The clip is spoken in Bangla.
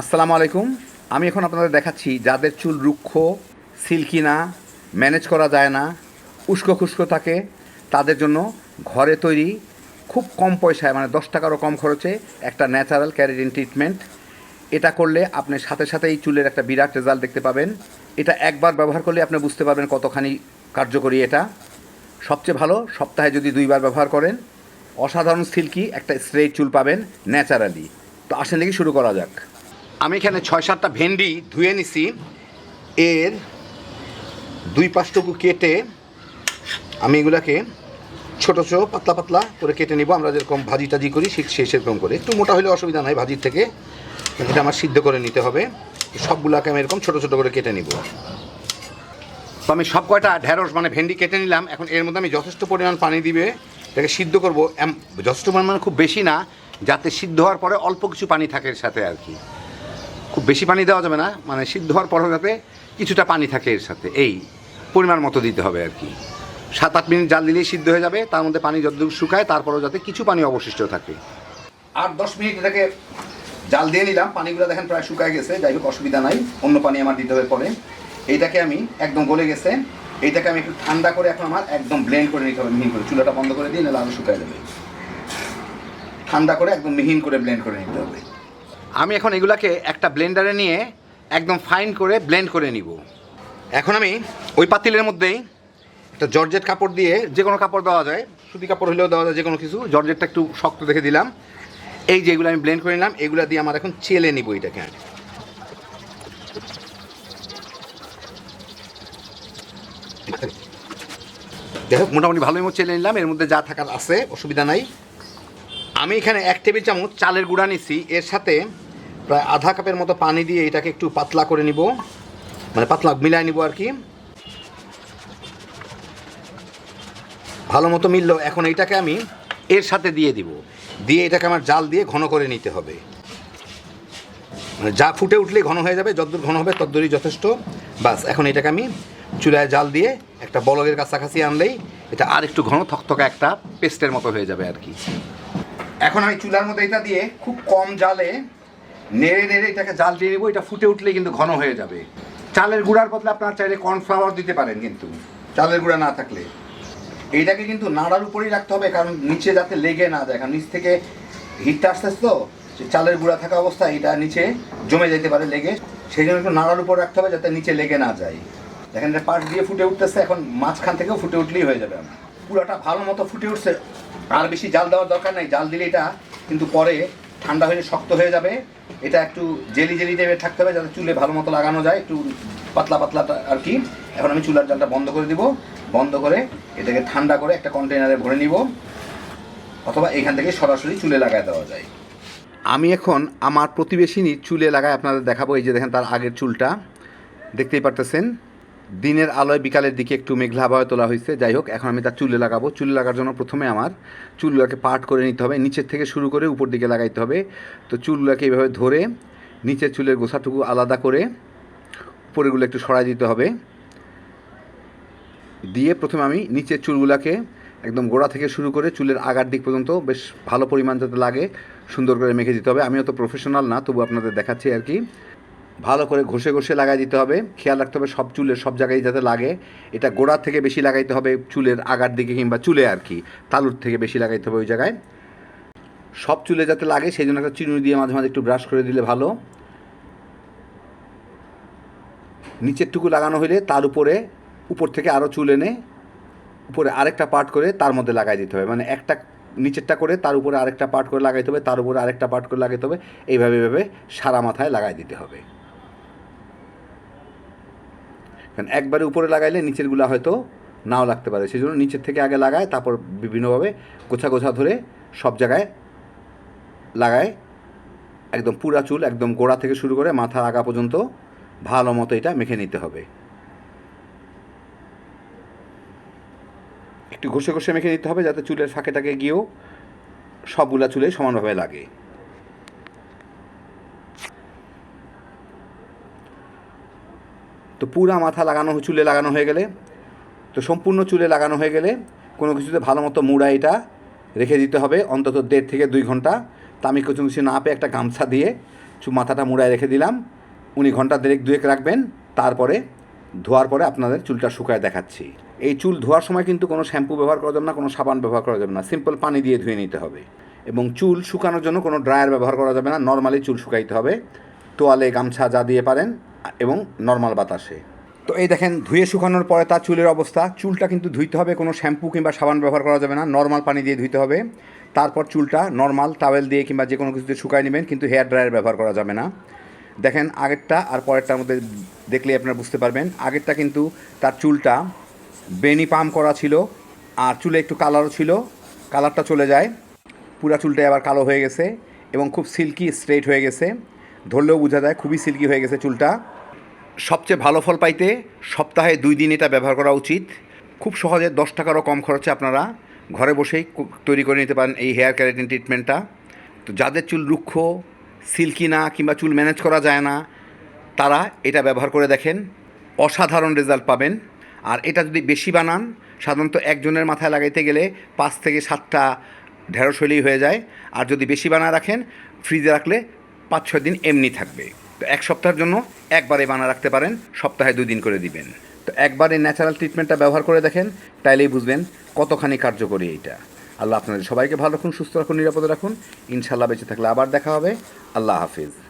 আসসালামু আলাইকুম। আমি এখন আপনাদের দেখাচ্ছি যাদের চুল রুক্ষ, সিল্কি না, ম্যানেজ করা যায় না, উস্কো খুস্কো থাকে, তাদের জন্য ঘরে তৈরি খুব কম পয়সায় মানে দশ টাকারও কম খরচে একটা ন্যাচারাল ক্যারিডিন ট্রিটমেন্ট এটা করলে আপনি সাথে সাথেই চুলের একটা বিরাট রেজাল্ট দেখতে পাবেন। এটা একবার ব্যবহার করলে আপনি বুঝতে পারবেন কতখানি কার্যকরী এটা। সবচেয়ে ভালো, সপ্তাহে যদি দুইবার ব্যবহার করেন, অসাধারণ সিল্কি একটা স্ট্রেট চুল পাবেন ন্যাচারালি তো আসেন দেখি শুরু করা যাক। আমি এখানে ছয় সাতটা ভেন্ডি ধুয়ে নিছি। এর দুই পাঁচটুকু কেটে আমি এগুলাকে ছোটো ছোটো পাতলা পাতলা করে কেটে নিব। আমরা যেরকম ভাজি টাজি করি, ঠিক সেই সেরকম করে। একটু মোটা হলে অসুবিধা নাই ভাজির থেকে এটা আমার সিদ্ধ করে নিতে হবে। সবগুলাকে আমি এরকম ছোটো ছোটো করে কেটে নিব। তো আমি সব কয়টা ঢেঁড়স মানে ভেন্ডি কেটে নিলাম। এখন এর মধ্যে আমি যথেষ্ট পরিমাণ পানি দিবে। এটাকে সিদ্ধ করব। যথেষ্ট পরিমাণ খুব বেশি না, যাতে সিদ্ধ হওয়ার পরে অল্প কিছু পানি থাকে এর সাথে আর কি। বেশি পানি দেওয়া যাবে না মানে সিদ্ধ হওয়ার পরেও যাতে কিছুটা পানি থাকে এর সাথে, এই পরিমাণ মতো দিতে হবে আর কি। সাত আট মিনিট জাল দিলেই সিদ্ধ হয়ে যাবে, তার মধ্যে পানি যতদূর শুকায় তারপরেও যাতে কিছু পানি অবশিষ্ট থাকে। আট দশ মিনিট এটাকে জাল দিয়ে নিলাম, পানিগুলো দেখেন প্রায় শুকায় গেছে, যাই হোক অসুবিধা নাই, অন্য পানি আমার দিতে হবে পরে। এইটাকে আমি একদম গলে গেছে, এইটাকে আমি একটু ঠান্ডা করে এখন আমার একদম ব্লেন্ড করে নিতে হবে মিহিন করে। চুলাটা বন্ধ করে দিই নাহলে আরও শুকায় যাবে। ঠান্ডা করে একদম মিহিন করে ব্লেন্ড করে নিতে হবে। আমি এখন এগুলাকে একটা ব্লেন্ডারে নিয়ে একদম ফাইন করে ব্লেন্ড করে নিব। এখন আমি ওই পাতিলের মধ্যেই একটা জর্জেট কাপড় দিয়ে যে কোনো কাপড় দেওয়া যায়, সুতি কাপড় হলেও দেওয়া যায় যে কোনো কিছু। জর্জেটটা একটু শক্ত দেখে দিলাম। এই যেগুলো আমি ব্লেন্ড করে নিলাম, এগুলো দিয়ে আমার এখন চেলে নিব এটাকে আমি। যাই হোক, মোটামুটি ভালোই মতো চেলে নিলাম, এর মধ্যে যা থাকার আছে, অসুবিধা নাই। আমি এখানে এক টেবিল চামচ চালের গুঁড়া নিছি, এর সাথে প্রায় আধা কাপের মতো পানি দিয়ে এটাকে একটু পাতলা করে নিব। মানে পাতলা মিলাই নিব আর কি। ভালো মতো মিললো, এখন এইটাকে আমি এর সাথে দিয়ে দিব। দিয়ে এটাকে আমার জাল দিয়ে ঘন করে নিতে হবে। মানে যা ফুটে উঠলে ঘন হয়ে যাবে, যতদূর ঘন হবে ততদূরই যথেষ্ট। বাস, এখন এটাকে আমি চুলায় জাল দিয়ে একটা বলগের কাছাকাছি আনলেই এটা আর একটু ঘন থকথকা একটা পেস্টের মতো হয়ে যাবে আর কি। এখন আমি চুলার মধ্যে এটা দিয়ে খুব কম জালে নেড়ে নেড়ে এটাকে জাল দিয়ে নেব, এটা ফুটে উঠলেই কিন্তু ঘন হয়ে যাবে। চালের গুঁড়ার বদলে আপনার চাইলে কর্নফ্লাওয়ার দিতে পারেন কিন্তু, চালের গুঁড়া না থাকলে। এইটাকে কিন্তু নাড়ার উপরেই রাখতে হবে, কারণ নিচে যাতে লেগে না যায়। কারণ নিচ থেকে হিটটা আসতে আসতে তো চালের গুঁড়া থাকা অবস্থায় এটা নিচে জমে যেতে পারে লেগে। সেই জন্য একটু নাড়ার উপর রাখতে হবে যাতে নিচে লেগে না যায়। দেখেন এটা পাশ দিয়ে ফুটে উঠতেছে, এখন মাঝখান থেকেও ফুটে উঠলেই হয়ে যাবে আমার। পুরোটা ভালো মতো ফুটে উঠছে, আর বেশি জাল দেওয়ার দরকার নেই। জাল দিলে এটা কিন্তু পরে ঠান্ডা হয়ে শক্ত হয়ে যাবে। এটা একটু জেলি জেলি টাইপের থাকতে হবে যাতে চুলে ভালো মতো লাগানো যায়, একটু পাতলা পাতলা আর কি। এখন আমি চুলার জালটা বন্ধ করে দিব। বন্ধ করে এটাকে ঠান্ডা করে একটা কন্টেনারে ভরে নিব। অথবা এখান থেকে সরাসরি চুলে লাগায় দেওয়া যায়। আমি এখন আমার প্রতিবেশিনীর চুলে লাগায় আপনাদের দেখাবো। এই যে দেখেন তার আগের চুলটা। দেখতেই পারতেছেন? দিনের আলোয় বিকালের দিকে একটু মেঘলা আবহাওয়া তোলা হয়েছে। যাই হোক, এখন আমি তার চুলে লাগাবো। চুলে লাগার জন্য প্রথমে আমার চুলগুলোকে পাট করে নিতে হবে। নিচের থেকে শুরু করে উপর দিকে লাগাইতে হবে। তো চুলগুলোকে এইভাবে ধরে নিচের চুলের গোছাটুকু আলাদা করে উপরেগুলো একটু সরাই দিতে হবে। দিয়ে প্রথমে আমি নিচের চুলগুলোকে একদম গোড়া থেকে শুরু করে চুলের আগার দিক পর্যন্ত বেশ ভালো পরিমাণ যাতে লাগে, সুন্দর করে মেখে দিতে হবে। আমিও তো প্রফেশনাল না, তবু আপনাদের দেখাচ্ছি আর কি। ভালো করে ঘষে ঘষে লাগাই দিতে হবে। খেয়াল রাখতে হবে সব চুলের সব জায়গায় যাতে লাগে। এটা গোড়ার থেকে বেশি লাগাইতে হবে চুলের আগার দিকে কিংবা চুলে আর কি। তালুর থেকে বেশি লাগাইতে হবে ওই জায়গায়। সব চুলে যাতে লাগে সেই জন্য একটা চিনুনি দিয়ে মাঝে মাঝে একটু ব্রাশ করে দিলে ভালো। নিচেরটুকু লাগানো হলে তার উপরে, উপর থেকে আরও চুল এনে, উপরে আরেকটা পার্ট করে তার মধ্যে লাগাই দিতে হবে। মানে একটা নিচেরটা করে তার উপরে আরেকটা পার্ট করে লাগাইতে হবে, তার উপরে আরেকটা পার্ট করে লাগাইতে হবে। এইভাবে এইভাবে সারা মাথায় লাগাই দিতে হবে। কারণ একবারে উপরে লাগাইলে নিচেরগুলো হয়তো নাও লাগতে পারে। সেই জন্য নিচের থেকে আগে লাগায়, তারপর বিভিন্নভাবে গোছা গোছা ধরে সব জায়গায় লাগায়। একদম পুরা চুল, একদম গোড়া থেকে শুরু করে মাথার আগা পর্যন্ত ভালো মতো এটা মেখে নিতে হবে। একটু ঘষে ঘষে মেখে নিতে হবে যাতে চুলের ফাঁকেটাকে গিয়েও সবগুলা চুলে সমানভাবে লাগে। তো পুরা মাথা লাগানো চুলে লাগানো হয়ে গেলে, তো সম্পূর্ণ চুলে লাগানো হয়ে গেলে কোনো কিছুতে ভালো মতো মুড়া এটা রেখে দিতে হবে, অন্তত দেড় থেকে দুই ঘণ্টা। তা আমি কিছু না পেয়ে একটা গামছা দিয়ে চু মাথাটা মুড়ায় রেখে দিলাম। উনি ঘণ্টা দেড়েক, দুয়েক রাখবেন, তারপরে ধোয়ার পরে আপনাদের চুলটা শুকায় দেখাচ্ছি। এই চুল ধোয়ার সময় কিন্তু কোনো শ্যাম্পু ব্যবহার করা যাবে না, কোনো সাবান ব্যবহার করা যাবে না। সিম্পল পানি দিয়ে ধুয়ে নিতে হবে। এবং চুল শুকানোর জন্য কোনো ড্রায়ার ব্যবহার করা যাবে না, নর্মালি চুল শুকাইতে হবে। তোয়ালে গামছা যা দিয়ে পারেন এবং নর্মাল বাতাসে। তো এই দেখেন, ধুয়ে শুকানোর পরে তার চুলের অবস্থা। চুলটা কিন্তু ধুইতে হবে, কোনো শ্যাম্পু কিংবা সাবান ব্যবহার করা যাবে না। নর্মাল পানি দিয়ে ধুইতে হবে। তারপর চুলটা নর্মাল টাওয়েল দিয়ে কিংবা যে কোনো কিছু দিয়ে শুকাই নেবেন, কিন্তু হেয়ার ড্রায়ার ব্যবহার করা যাবে না। দেখেন, আগেরটা আর পরেরটার মধ্যে দেখলেই আপনারা বুঝতে পারবেন। আগেরটা কিন্তু তার চুলটা বেনি পাম করা ছিল, আর চুলে একটু কালারও ছিল। কালারটা চলে যায়। পুরা চুলটাই আবার কালো হয়ে গেছে এবং খুব সিল্কি স্ট্রেট হয়ে গেছে। ধরলেও বোঝা যায় খুবই সিল্কি হয়ে গেছে চুলটা। সবচেয়ে ভালো ফল পাইতে সপ্তাহে দুই দিন এটা ব্যবহার করা উচিত। খুব সহজে দশ টাকারও কম খরচে আপনারা ঘরে বসেই তৈরি করে নিতে পারেন এই হেয়ার ক্যারাটিন ট্রিটমেন্টটা তো যাদের চুল রুক্ষ সিল্কি না কিংবা চুল ম্যানেজ করা যায় না, তারা এটা ব্যবহার করে দেখেন, অসাধারণ রেজাল্ট পাবেন। আর এটা যদি বেশি বানান, সাধারণত একজনের মাথায় লাগাইতে গেলে পাঁচ থেকে সাতটা ঢেঁড়স হলেই হয়ে যায়। আর যদি বেশি বানায় রাখেন ফ্রিজে রাখলে পাঁচ ছয় দিন এমনি থাকবে। তো এক সপ্তাহের জন্য একবারে বানা রাখতে পারেন, সপ্তাহে দুই দিন করে দিবেন। তো একবারে ন্যাচারাল ট্রিটমেন্টটা ব্যবহার করে দেখেন, তাইলেই বুঝবেন কতখানি কার্যকরী এইটা। আল্লাহ আপনাদের সবাইকে ভালো রাখুন, সুস্থ রাখুন, নিরাপদে রাখুন। ইনশাল্লাহ বেঁচে থাকলে আবার দেখা হবে। আল্লাহ হাফিজ।